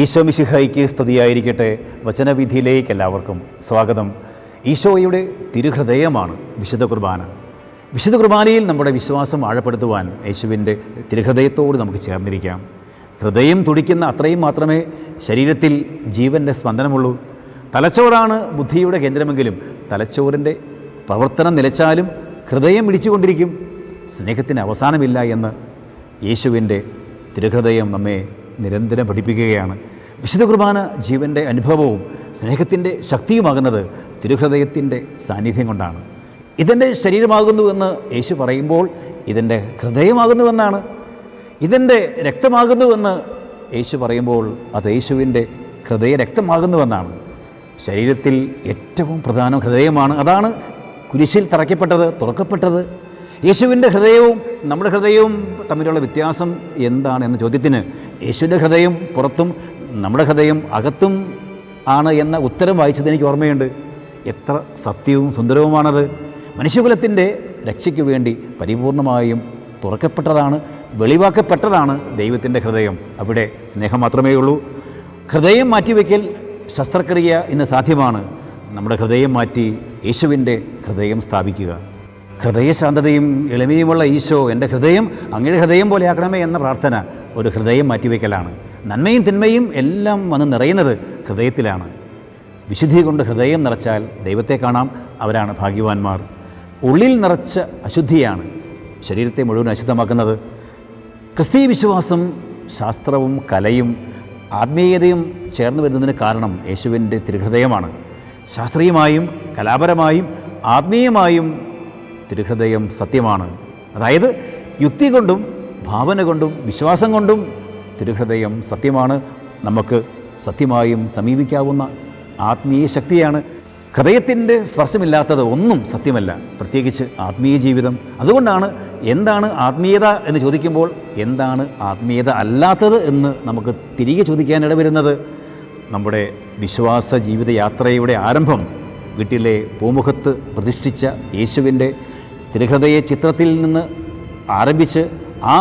ഈശോ മിശിഹായിക്ക് സ്തുതിയായിരിക്കട്ടെ. വചനവിധിയിലേക്ക് എല്ലാവർക്കും സ്വാഗതം. ഈശോയുടെ തിരുഹൃദയമാണ് വിശുദ്ധ കുർബാന. വിശുദ്ധ കുർബാനയിൽ നമ്മുടെ വിശ്വാസം ആഴപ്പെടുത്തുവാൻ യേശുവിന്റെ തിരുഹൃദയത്തോട് നമുക്ക് ചേർന്നിരിക്കാം. ഹൃദയം തുടിക്കുന്ന അത്രയും മാത്രമേ ശരീരത്തിൽ ജീവന്റെ സ്പന്ദനമുള്ളൂ. തലച്ചോറാണ് ബുദ്ധിയുടെ കേന്ദ്രമെങ്കിലും തലച്ചോറിന്റെ പ്രവർത്തനം നിലച്ചാലും ഹൃദയം ഇടിച്ചുകൊണ്ടിരിക്കും സ്നേഹത്തിന് അവസാനമില്ല എന്ന് യേശുവിന്റെ തിരുഹൃദയം നമ്മെ നിരന്തരം പഠിപ്പിക്കുകയാണ്. വിശുദ്ധ കുർബാന ജീവന്റെ അനുഭവവും സ്നേഹത്തിന്റെ ശക്തിയുമാകുന്നത് തിരുഹൃദയത്തിന്റെ സാന്നിധ്യം കൊണ്ടാണ്. ഇതെന്റെ ശരീരമാകുന്നുവെന്ന് യേശു പറയുമ്പോൾ ഇതെന്റെ ഹൃദയമാകുന്നുവെന്നാണ് ഇതെന്റെ രക്തമാകുന്നുവെന്ന് യേശു പറയുമ്പോൾ അത് യേശുവിന്റെ ഹൃദയ രക്തമാകുന്നുവെന്നാണ് ശരീരത്തിൽ ഏറ്റവും പ്രധാന ഹൃദയമാണ്. അതാണ് കുരിശിൽ തറയ്ക്കപ്പെട്ടത് തുറക്കപ്പെട്ടത്. യേശുവിന്റെ ഹൃദയവും നമ്മുടെ ഹൃദയവും തമ്മിലുള്ള വ്യത്യാസം എന്താണ് എന്ന ചോദ്യത്തിന് യേശുവിന്റെ ഹൃദയം പുറത്തും നമ്മുടെ ഹൃദയം അകത്തും ആണ് എന്ന ഉത്തരം വായിച്ചത് എനിക്ക് ഓർമ്മയുണ്ട്. എത്ര സത്യവും സുന്ദരവുമാണത്. മനുഷ്യകുലത്തിന്റെ രക്ഷയ്ക്ക് വേണ്ടി പരിപൂർണമായും തുറക്കപ്പെട്ടതാണ് വെളിവാക്കപ്പെട്ടതാണ് ദൈവത്തിന്റെ ഹൃദയം. അവിടെ സ്നേഹം മാത്രമേ ഉള്ളൂ. ഹൃദയം മാറ്റിവെക്കൽ ശസ്ത്രക്രിയ ഇന്ന് സാധ്യമാണ്. നമ്മുടെ ഹൃദയം മാറ്റി യേശുവിന്റെ ഹൃദയം സ്ഥാപിക്കുക. ഹൃദയശാന്തതയും എളിമയുമുള്ള ഈശോ എന്റെ ഹൃദയം അങ്ങയുടെ ഹൃദയം പോലെ ആക്കണമേ എന്ന പ്രാർത്ഥന ഒരു ഹൃദയം മാറ്റിവെക്കലാണ്. നന്മയും തിന്മയും എല്ലാം വന്ന് നിറയുന്നത് ഹൃദയത്തിലാണ്. വിശുദ്ധി കൊണ്ട് ഹൃദയം നിറച്ചാൽ ദൈവത്തെ കാണാം അവരാണ് ഭാഗ്യവാന്മാർ. ഉള്ളിൽ നിറച്ച അശുദ്ധിയാണ് ശരീരത്തെ മുഴുവൻ അശുദ്ധമാക്കുന്നത്. ക്രിസ്തീയ വിശ്വാസം ശാസ്ത്രവും കലയും ആത്മീയതയും ചേർന്ന് വരുന്നതിന് കാരണം യേശുവിന്റെ തിരുഹൃദയമാണ്. ശാസ്ത്രീയമായും കലാപരമായും ആത്മീയമായും തിരുഹൃദയം സത്യമാണ്. അതായത് യുക്തി കൊണ്ടും ഭാവന കൊണ്ടും വിശ്വാസം കൊണ്ടും തിരുഹൃദയം സത്യമാണ്. നമുക്ക് സത്യമായും സമീപിക്കാവുന്ന ആത്മീയ ശക്തിയാണ്. ഹൃദയത്തിന്റെ സ്പർശമില്ലാത്തത് ഒന്നും സത്യമല്ല. പ്രത്യേകിച്ച് ആത്മീയ ജീവിതം. അതുകൊണ്ടാണ് എന്താണ് ആത്മീയത എന്ന് ചോദിക്കുമ്പോൾ എന്താണ് ആത്മീയത അല്ലാത്തത് എന്ന് നമുക്ക് തിരികെ ചോദിക്കാൻ ഇടവരുന്നത് നമ്മുടെ വിശ്വാസ ജീവിതയാത്രയുടെ ആരംഭം വീട്ടിലെ പൂമുഖത്ത് പ്രതിഷ്ഠിച്ച യേശുവിന്റെ തിരുഹൃദയ ചിത്രത്തിൽ നിന്ന് ആരംഭിച്ച് ആ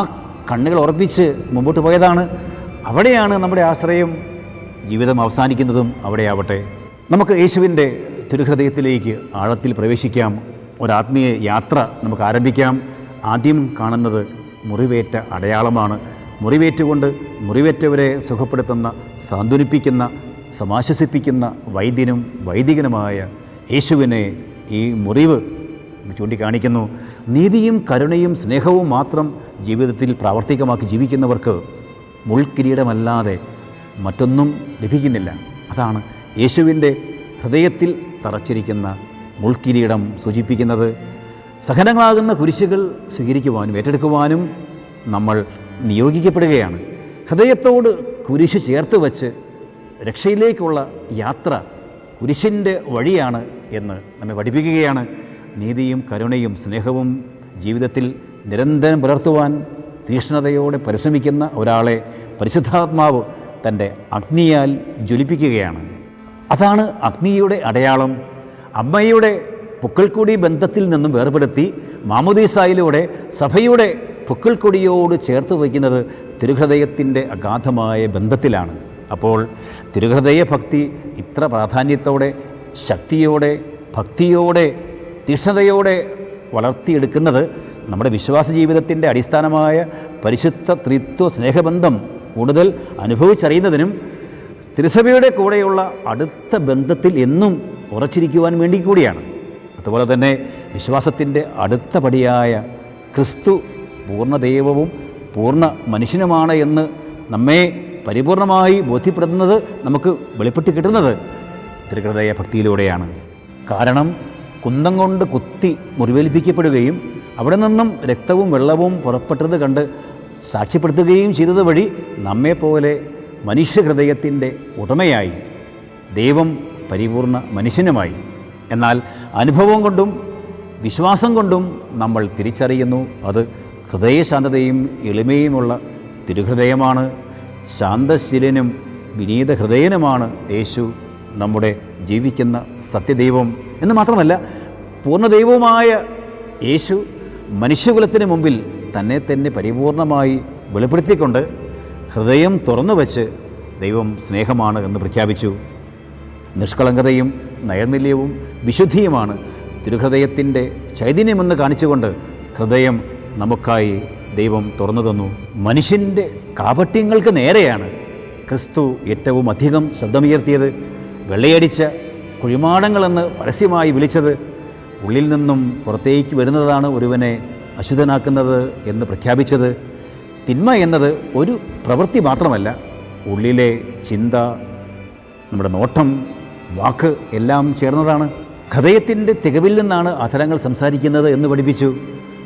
കണ്ണുകൾ ഉറപ്പിച്ച് മുമ്പോട്ട് പോയതാണ്. അവിടെയാണ് നമ്മുടെ ആശ്രയം. ജീവിതം അവസാനിക്കുന്നതും അവിടെയാവട്ടെ. നമുക്ക് യേശുവിന്റെ തിരുഹൃദയത്തിലേക്ക് ആഴത്തിൽ പ്രവേശിക്കാം. ഒരാത്മീയ യാത്ര നമുക്ക് ആരംഭിക്കാം. ആദ്യം കാണുന്നത് മുറിവേറ്റ അടയാളമാണ്. മുറിവേറ്റുകൊണ്ട് മുറിവേറ്റവരെ സുഖപ്പെടുത്തുന്ന സാന്ത്വനിപ്പിക്കുന്ന സമാശ്വസിപ്പിക്കുന്ന വൈദ്യനും വൈദികനുമായ യേശുവിനെ ഈ മുറിവ് ചൂണ്ടിക്കാണിക്കുന്നു. നീതിയും കരുണയും സ്നേഹവും മാത്രം ജീവിതത്തിൽ പ്രാവർത്തികമാക്കി ജീവിക്കുന്നവർക്ക് മുൾക്കിരീടമല്ലാതെ മറ്റൊന്നും ലഭിക്കുന്നില്ല. അതാണ് യേശുവിന്റെ ഹൃദയത്തിൽ തറച്ചിരിക്കുന്ന മുൾക്കിരീടം സൂചിപ്പിക്കുന്നത്. സഹനങ്ങളാകുന്ന കുരിശുകൾ സ്വീകരിക്കുവാനും ഏറ്റെടുക്കുവാനും നമ്മൾ നിയോഗിക്കപ്പെടുകയാണ്. ഹൃദയത്തോട് കുരിശ് ചേർത്ത് വച്ച് രക്ഷയിലേക്കുള്ള യാത്ര കുരിശിന്റെ വഴിയാണ് എന്ന് നമ്മെ പഠിപ്പിക്കുകയാണ്. നീതിയും കരുണയും സ്നേഹവും ജീവിതത്തിൽ നിരന്തരം പുലർത്തുവാൻ തീഷ്ണതയോടെ പരിശ്രമിക്കുന്ന ഒരാളെ പരിശുദ്ധാത്മാവ് തന്റെ അഗ്നിയാൽ ജ്വലിപ്പിക്കുകയാണ്. അതാണ് അഗ്നിയുടെ അടയാളം. അമ്മയുടെ പുക്കൽക്കൊടി ബന്ധത്തിൽ നിന്നും വേർപെടുത്തി മാമുദീസായിലൂടെ സഭയുടെ പുക്കൽക്കൊടിയോട് ചേർത്ത് വയ്ക്കുന്നത് തിരുഹൃദയത്തിന്റെ അഗാധമായ ബന്ധത്തിലാണ്. അപ്പോൾ തിരുഹൃദയ ഭക്തി ഇത്ര പ്രാധാന്യത്തോടെ ശക്തിയോടെ ഭക്തിയോടെ തീക്ഷ്ണതയോടെ വളർത്തിയെടുക്കുന്നത് നമ്മുടെ വിശ്വാസ ജീവിതത്തിന്റെ അടിസ്ഥാനമായ പരിശുദ്ധ ത്രിത്വ സ്നേഹബന്ധം കൂടുതൽ അനുഭവിച്ചറിയുന്നതിനും തിരുസഭയുടെ കൂടെയുള്ള അടുത്ത ബന്ധത്തിൽ എന്നും ഉറച്ചിരിക്കുവാൻ വേണ്ടി കൂടിയാണ്. അതുപോലെ തന്നെ വിശ്വാസത്തിന്റെ അടുത്ത പടിയായ ക്രിസ്തു പൂർണ ദൈവവും പൂർണ മനുഷ്യനുമാണ് എന്ന് നമ്മെ പരിപൂർണമായി ബോധ്യപ്പെടുന്നത് നമുക്ക് വെളിപ്പെട്ട് കിട്ടുന്നത് തിരുഹൃദയ ഭക്തിയിലൂടെയാണ് കാരണം കുന്തം കൊണ്ട് കുത്തി മുറിവേൽപ്പിക്കപ്പെടുകയും അവിടെ നിന്നും രക്തവും വെള്ളവും പുറപ്പെട്ടത് കണ്ട് സാക്ഷ്യപ്പെടുത്തുകയും ചെയ്തത് വഴി നമ്മെപ്പോലെ മനുഷ്യഹൃദയത്തിന്റെ ഉടമയായി ദൈവം പരിപൂർണ മനുഷ്യനുമായി. എന്നാൽ അനുഭവം കൊണ്ടും വിശ്വാസം കൊണ്ടും നമ്മൾ തിരിച്ചറിയുന്നു അത് ഹൃദയശാന്തതയും എളിമയുമുള്ള തിരുഹൃദയമാണ്. ശാന്തശീലനും വിനീത ഹൃദയനുമാണ് യേശു. നമ്മുടെ ജീവിക്കുന്ന സത്യദൈവം എന്ന് മാത്രമല്ല പൂർണ ദൈവവുമായ യേശു മനുഷ്യകുലത്തിന് മുമ്പിൽ തന്നെ തന്നെ പരിപൂർണമായി വെളിപ്പെടുത്തിക്കൊണ്ട് ഹൃദയം തുറന്നു വച്ച് ദൈവം സ്നേഹമാണ് എന്ന് പ്രഖ്യാപിച്ചു. നിഷ്കളങ്കതയും നൈർമല്യവും വിശുദ്ധിയുമാണ് തിരുഹൃദയത്തിന്റെ ചൈതന്യമെന്ന് കാണിച്ചുകൊണ്ട് ഹൃദയം നമുക്കായി ദൈവം തുറന്നു തന്നു. മനുഷ്യന്റെ കാപട്യങ്ങൾക്ക് നേരെയാണ് ക്രിസ്തു ഏറ്റവും അധികം ശബ്ദമുയർത്തിയത്. വെള്ളയടിച്ച കുഴിമാടങ്ങളെന്ന് പരസ്യമായി വിളിച്ചത് ഉള്ളിൽ നിന്നും പുറത്തേക്ക് വരുന്നതാണ് ഒരുവനെ അശുദ്ധനാക്കുന്നത് എന്ന് പ്രഖ്യാപിച്ചത്. തിന്മ എന്നത് ഒരു പ്രവൃത്തി മാത്രമല്ല ഉള്ളിലെ ചിന്ത നമ്മുടെ നോട്ടം വാക്ക് എല്ലാം ചേർന്നതാണ്. ഹൃദയത്തിന്റെ തികവിൽ നിന്നാണ് അധരങ്ങൾ സംസാരിക്കുന്നത് എന്ന് പഠിപ്പിച്ചു.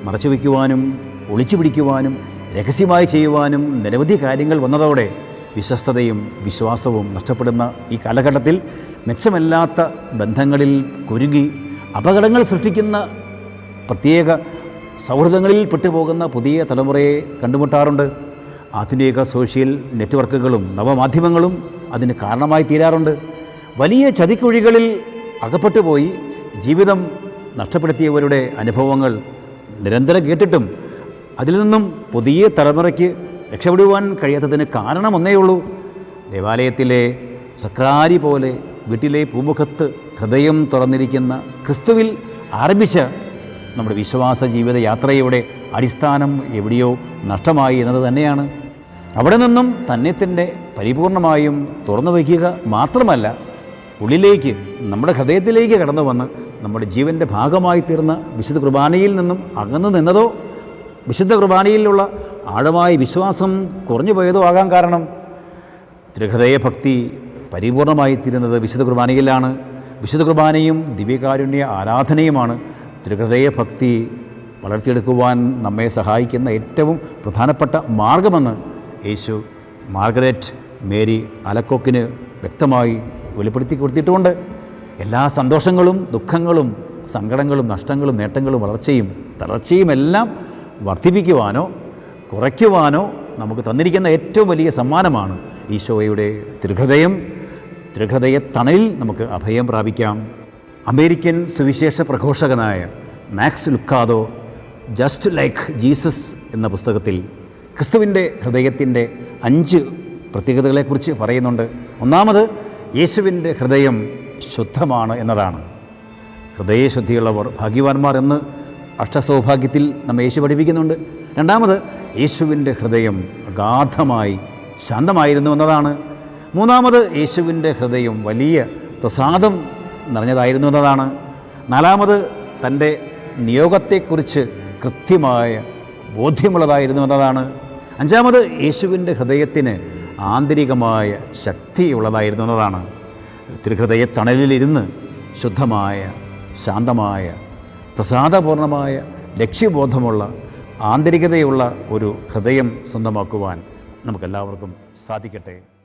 മറച്ചു വയ്ക്കുവാനും ഒളിച്ചു പിടിക്കുവാനും രഹസ്യമായി ചെയ്യുവാനും നിരവധി കാര്യങ്ങൾ വന്നതോടെ വിശ്വസ്തതയും വിശ്വാസവും നഷ്ടപ്പെടുന്ന ഈ കാലഘട്ടത്തിൽ മെച്ചമല്ലാത്ത ബന്ധങ്ങളിൽ കുരുങ്ങി അപകടങ്ങൾ സൃഷ്ടിക്കുന്ന പ്രത്യേക സൗഹൃദങ്ങളിൽ പെട്ടുപോകുന്ന പുതിയ തലമുറയെ കണ്ടുമുട്ടാറുണ്ട്. ആധുനിക സോഷ്യൽ നെറ്റ്വർക്കുകളും നവമാധ്യമങ്ങളും അതിന് കാരണമായി തീരാറുണ്ട്. വലിയ ചതിക്കുഴികളിൽ അകപ്പെട്ടു പോയി ജീവിതം നഷ്ടപ്പെടുത്തിയവരുടെ അനുഭവങ്ങൾ നിരന്തരം കേട്ടിട്ടും അതിൽ നിന്നും പുതിയ തലമുറയ്ക്ക് രക്ഷപ്പെടുവാൻ കഴിയാത്തതിന് കാരണമൊന്നേയുള്ളൂ. ദേവാലയത്തിലെ സക്രാരി പോലെ വീട്ടിലെ പൂമുഖത്ത് ഹൃദയം തുറന്നിരിക്കുന്ന ക്രിസ്തുവിൽ ആരംഭിച്ച നമ്മുടെ വിശ്വാസ ജീവിത യാത്രയുടെ അടിസ്ഥാനം എവിടെയോ നഷ്ടമായി എന്നത് തന്നെയാണ്. അവിടെ നിന്നും തന്നെ തന്നെ പരിപൂർണമായും തുറന്നു വയ്ക്കുക മാത്രമല്ല ഉള്ളിലേക്ക് നമ്മുടെ ഹൃദയത്തിലേക്ക് കടന്നു വന്ന് നമ്മുടെ ജീവന്റെ ഭാഗമായി തീർന്ന വിശുദ്ധ കുർബാനയിൽ നിന്നും അകന്നു നിന്നതോ വിശുദ്ധ കുർബാനയിലുള്ള ആഴമായ വിശ്വാസം കുറഞ്ഞു പോയതോ ആകാൻ കാരണം തിരുഹൃദയ ഭക്തി പരിപൂർണമായി തീരുന്നത് വിശുദ്ധ കുർബാനയിലാണ്. വിശുദ്ധ കുർബാനയും ദിവ്യകാരുണ്യ ആരാധനയുമാണ്. തിരുഹൃദയ ഭക്തി വളർത്തിയെടുക്കുവാൻ നമ്മെ സഹായിക്കുന്ന ഏറ്റവും പ്രധാനപ്പെട്ട മാർഗമെന്ന് യേശു മാർഗരറ്റ് മേരി അലക്കോക്കിന് വ്യക്തമായി വെളിപ്പെടുത്തി കൊടുത്തിട്ടുമുണ്ട് എല്ലാ സന്തോഷങ്ങളും ദുഃഖങ്ങളും സങ്കടങ്ങളും നഷ്ടങ്ങളും നേട്ടങ്ങളും വളർച്ചയും തളർച്ചയും എല്ലാം വർദ്ധിപ്പിക്കുവാനോ കുറയ്ക്കുവാനോ നമുക്ക് തന്നിരിക്കുന്ന ഏറ്റവും വലിയ സമ്മാനമാണ് ഈശോയുടെ തിരുഹൃദയം. തിരുഹൃദയ തണലിൽ നമുക്ക് അഭയം പ്രാപിക്കാം. അമേരിക്കൻ സുവിശേഷ പ്രഘോഷകനായ Max Lucado just like Jesus എന്ന പുസ്തകത്തിൽ ക്രിസ്തുവിന്റെ ഹൃദയത്തിന്റെ അഞ്ച് പ്രത്യേകതകളെക്കുറിച്ച് പറയുന്നുണ്ട്. ഒന്നാമത് യേശുവിന്റെ ഹൃദയം ശുദ്ധമാണ് എന്നതാണ്. ഹൃദയശുദ്ധിയുള്ളവർ ഭാഗ്യവാന്മാർ എന്ന് അഷ്ടസൗഭാഗ്യത്തിൽ നമ്മെ യേശു പഠിപ്പിക്കുന്നുണ്ട്. രണ്ടാമത് യേശുവിന്റെ ഹൃദയം അഗാധമായി ശാന്തമായിരുന്നു എന്നതാണ്. മൂന്നാമത് യേശുവിന്റെ ഹൃദയം വലിയ പ്രസാദം നിറഞ്ഞതായിരുന്നു എന്നതാണ്. നാലാമത് തന്റെ നിയോഗത്തെക്കുറിച്ച് കൃത്യമായ ബോധ്യമുള്ളതായിരുന്നു എന്നതാണ്. അഞ്ചാമത് യേശുവിന്റെ ഹൃദയത്തിന് ആന്തരികമായ ശക്തി ശക്തിയുള്ളതായിരുന്നു എന്നതാണ്. തിരുഹൃദയ തണലിലിരുന്ന് ശുദ്ധമായ ശാന്തമായ പ്രസാദപൂർണമായ ലക്ഷ്യബോധമുള്ള ആന്തരികതയുള്ള ഒരു ഹൃദയം സ്വന്തമാക്കുവാൻ നമുക്കെല്ലാവർക്കും സാധിക്കട്ടെ.